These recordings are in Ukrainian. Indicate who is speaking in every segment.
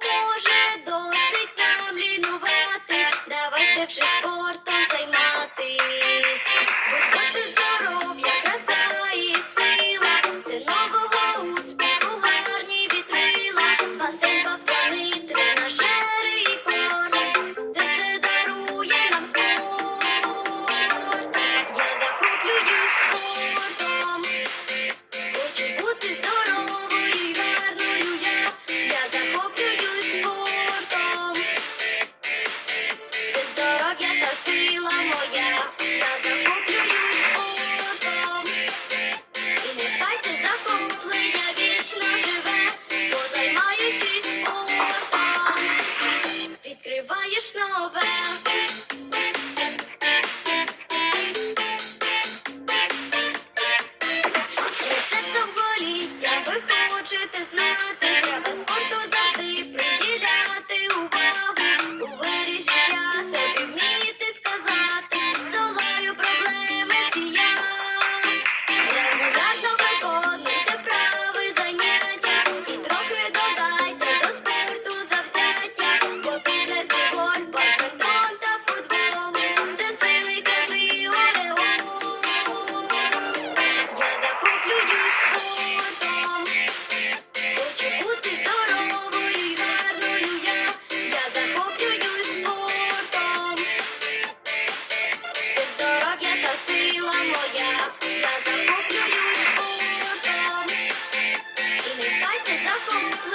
Speaker 1: Може, досить нам лінуватись, давайте вже спо.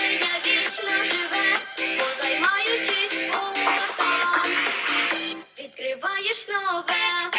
Speaker 1: людина вічно живе, бо займаючись у Відкриваєш нове.